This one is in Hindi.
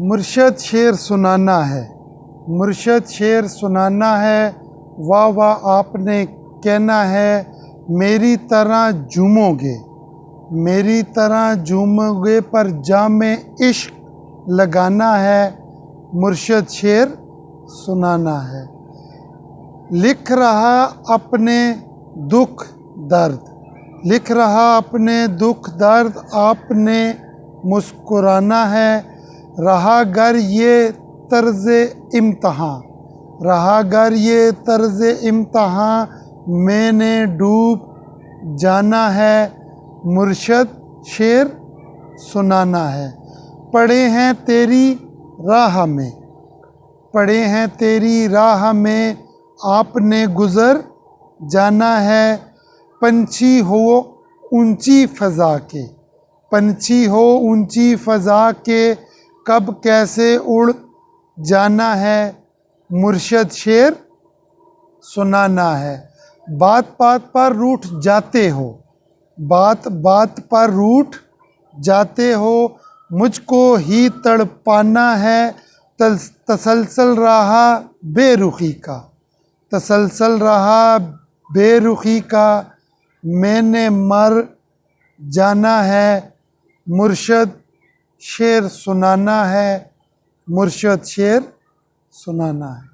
मुर्शद शेर सुनाना है। मुर्शद शेर सुनाना है, वाह वाह आपने कहना है, मेरी तरह झूमोगे। मेरी तरह झूमोगे पर जाम इश्क लगाना है, मुर्शद शेर सुनाना है। लिख रहा अपने दुख दर्द, लिख रहा अपने दुख दर्द आपने मुस्कुराना है रहा गर ये तर्ज इम्तहान रहा गर ये तर्ज इम्तहान मैंने डूब जाना है। मुर्शद शेर सुनाना है। पड़े हैं तेरी राह में। पड़े हैं तेरी राह में, आपने गुज़र जाना है। पंछी हो ऊँची फ़ज़ा के। पंछी हो ऊँची फ़ज़ा के कब कैसे उड़ जाना है? मुर्शद शेर, सुनाना है। बात बात पर रूठ जाते हो। बात बात पर रूठ जाते हो। मुझको ही तड़पाना है। तसलसल रहा बेरुखी का। तसलसल रहा बेरुखी का। मैंने मर जाना है। मुर्शद शेर सुनाना है मुर्शद शेर सुनाना है।